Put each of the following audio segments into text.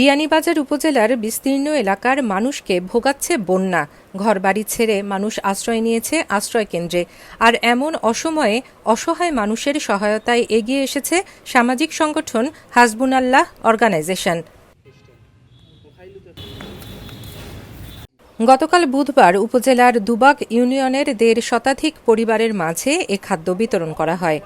বিয়ানীবাজার উপজেলার বিস্তীর্ণ এলাকার মানুষকে ভোগাচ্ছে বন্যা। ঘরবাড়ি ছেড়ে মানুষ আশ্রয় নিয়েছে আশ্রয় কেন্দ্রে। আর এমন অসময়ে অসহায় মানুষের সহায়তায় এগিয়ে এসেছে সামাজিক সংগঠন হাসবুনাল্লাহ অর্গানাইজেশন। গতকাল বুধবার উপজেলার দুবাগ ইউনিয়নের দেড় শতাধিক পরিবারের মাঝে এ খাদ্য বিতরণ করা হয়।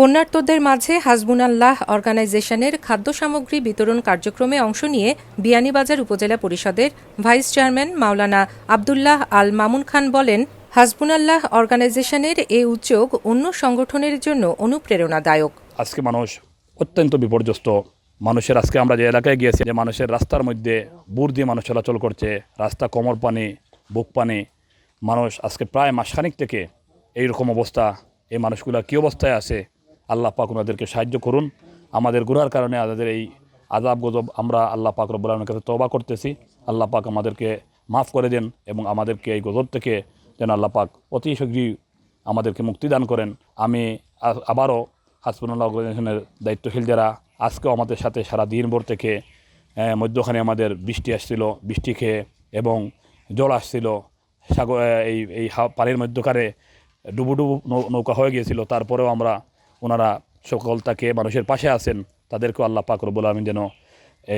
বন্যার্তদের মাঝে হাসবুনাল্লাহ অর্গানাইজেশনের খাদ্য সামগ্রী বিতরণ কার্যক্রমে অংশ নিয়ে বিয়ানীবাজার উপজেলা পরিষদের ভাইস চেয়ারম্যান মাওলানা আবদুল্লাহ আল মামুন খান বলেন হাসবুনাল্লাহ অর্গানাইজেশনের এই উদ্যোগ অন্য সংগঠনের জন্য অনুপ্রেরণাদায়ক। আজকে মানুষ অত্যন্ত বিপর্যস্ত। মানুষের আজকে আমরা যে এলাকায় গিয়েছি, যে মানুষের রাস্তার মধ্যে বুর দিয়ে মানুষ চলাচল করছে, রাস্তা, কোমর পানি, বুক পানি, মানুষ আজকে প্রায় মাসখানিক থেকে এই রকম অবস্থা। এই মানুষগুলা কী অবস্থায় আছে? আল্লাহ পাক ওনাদেরকে সাহায্য করুন। আমাদের গুনার কারণে আমাদের এই আজাব গজব আমরা আল্লাহ পাক রব্বুল আলমের কাছে তবা করতেছি। আল্লাহ পাক আমাদেরকে মাফ করে দেন এবং আমাদেরকে এই গজব থেকে যেন আল্লাহ পাক অতি শীঘ্রই আমাদেরকে মুক্তি দান করেন। আমি আবারও হাসপাতাল অর্গানাইজেশনের দায়িত্বশীল যারা, আজকেও আমাদের সাথে সারা দিনভর থেকে মধ্যখানে আমাদের বৃষ্টি আসছিল, বৃষ্টি খেয়ে এবং জল আসছিল। সাগর এই এই পানির মধ্যকারে ডুবু ডুবু নৌ- নৌকা হয়ে গিয়েছিল। তারপরেও আমরা ওনারা সকল তাকে মানুষের পাশে আছেন তাদেরকেও আল্লাহ পাক রব্বুল আলমিন যেন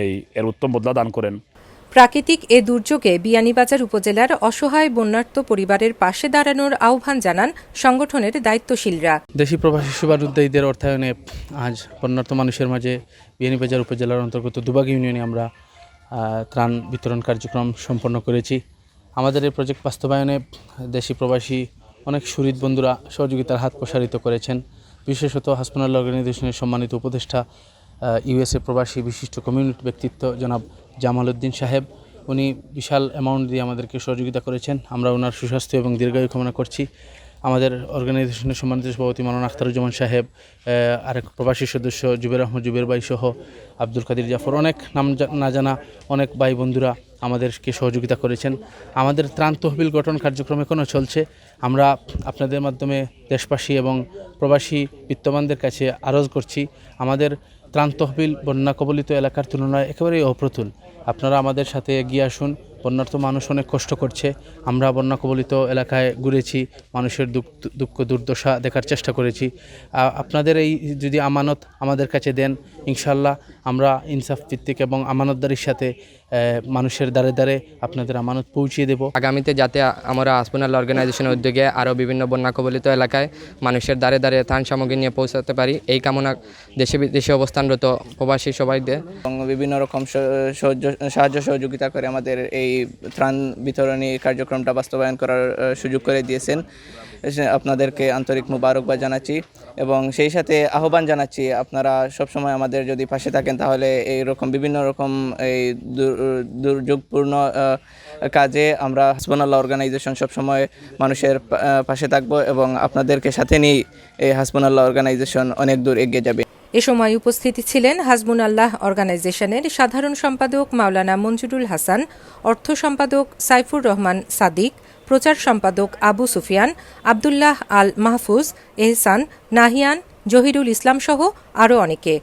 এই এর উত্তম বদলা দান করেন। প্রাকৃতিক এ দুর্যোগে বিয়ানীবাজার উপজেলার অসহায় বন্যার্ত পরিবারের পাশে দাঁড়ানোর আহ্বান জানান সংগঠনের দায়িত্বশীলরা। দেশি প্রবাসী শুভারুদ্দায়ীদের অর্থায়নে আজ বন্যার্ত মানুষের মাঝে বিয়ানীবাজার উপজেলার অন্তর্গত দুবাগ ইউনিয়নে আমরা ত্রাণ বিতরণ কার্যক্রম সম্পন্ন করেছি। আমাদের এই প্রজেক্ট বাস্তবায়নে দেশি প্রবাসী অনেক সুহৃদ বন্ধুরা সহযোগিতার হাত প্রসারিত করেছেন। বিশেষত হাসপাতাল অর্গানাইজেশনের সম্মানিত উপদেষ্টা ইউএসএ প্রবাসী বিশিষ্ট কমিউনিটি ব্যক্তিত্ব জনাব জামাল উদ্দিন সাহেব। উনি বিশাল অ্যামাউন্ট দিয়ে আমাদেরকে সহযোগিতা করেছেন। আমরা ওনার সুস্বাস্থ্য এবং দীর্ঘায়ু কামনা করছি। আমাদের অর্গানাইজেশনের সম্মানিত সভাপতি মালানা আখতারুজ্জামান সাহেব আরেক প্রবাসী সদস্য জুবের আহমদ জুবের ভাই সহ আব্দুল কাদির জাফর। অনেক নাম না জানা অনেক ভাই বন্ধুরা আমাদেরকে সহযোগিতা করেছেন। আমাদের ত্রাণ তহবিল গঠন কার্যক্রম এখনও চলছে। আমরা আপনাদের মাধ্যমে দেশবাসী এবং প্রবাসী বিত্তমানদের কাছে আরজ করছি। আমাদের ত্রাণ তহবিল বন্যা কবলিত এলাকার তুলনায় একেবারেই অপ্রতুল। আপনারা আমাদের সাথে এগিয়ে আসুন। বন্যার্থ মানুষ অনেক কষ্ট করছে। আমরা বন্যা কবলিত এলাকায় ঘুরেছি মানুষের দুঃখ দুঃখ দুর্দশা দেখার চেষ্টা করেছি। আপনাদের এই যদি আমানত আমাদের কাছে দেন ইনশাল্লাহ আমরা ইনসাফ ভিত্তিক এবং আমানতদারির সাথে মানুষের দ্বারে দ্বারে আপনাদের আমানত পৌঁছিয়ে দেব। আগামীতে যাতে আমরা আসপনাল অর্গানাইজেশনের উদ্যোগে আরও বিভিন্ন বন্যা কবলিত এলাকায় মানুষের দ্বারে দ্বারে ত্রাণ সামগ্রী নিয়ে পৌঁছাতে পারি এই কামনা দেশে বিদেশে অবস্থানরত প্রবাসী সবাইদের। এবং বিভিন্ন রকম সাহায্য সহযোগিতা করে আমাদের এই ত্রাণ বিতরণী কার্যক্রমটা বাস্তবায়ন করার সুযোগ করে দিয়েছেন। আপনাদেরকে আন্তরিক মুবারকবাদ জানাচ্ছি এবং সেই সাথে আহ্বান জানাচ্ছি, আপনারা সবসময় আমাদের যদি পাশে থাকেন তাহলে এই রকম বিভিন্ন রকম এই দুর্যোগপূর্ণ কাজে আমরা হাসবানাল্লাহ অর্গানাইজেশন সবসময় মানুষের পাশে থাকব এবং আপনাদেরকে সাথে নিয়ে এই হাসবানাল্লাহ অর্গানাইজেশন অনেক দূর এগিয়ে যাবে। এ সময় উপস্থিত ছিলেন হাজমুন আল্লাহ অর্গানাইজেশনের সাধারণ সম্পাদক মাওলানা মঞ্জুরুল হাসান, অর্থ সম্পাদক সাইফুর রহমান সাদিক, প্রচার সম্পাদক আবু সুফিয়ান, আবদুল্লাহ আল মাহফুজ, এহসান, নাহিয়ান, জহিরুল ইসলাম সহ আরও অনেকে।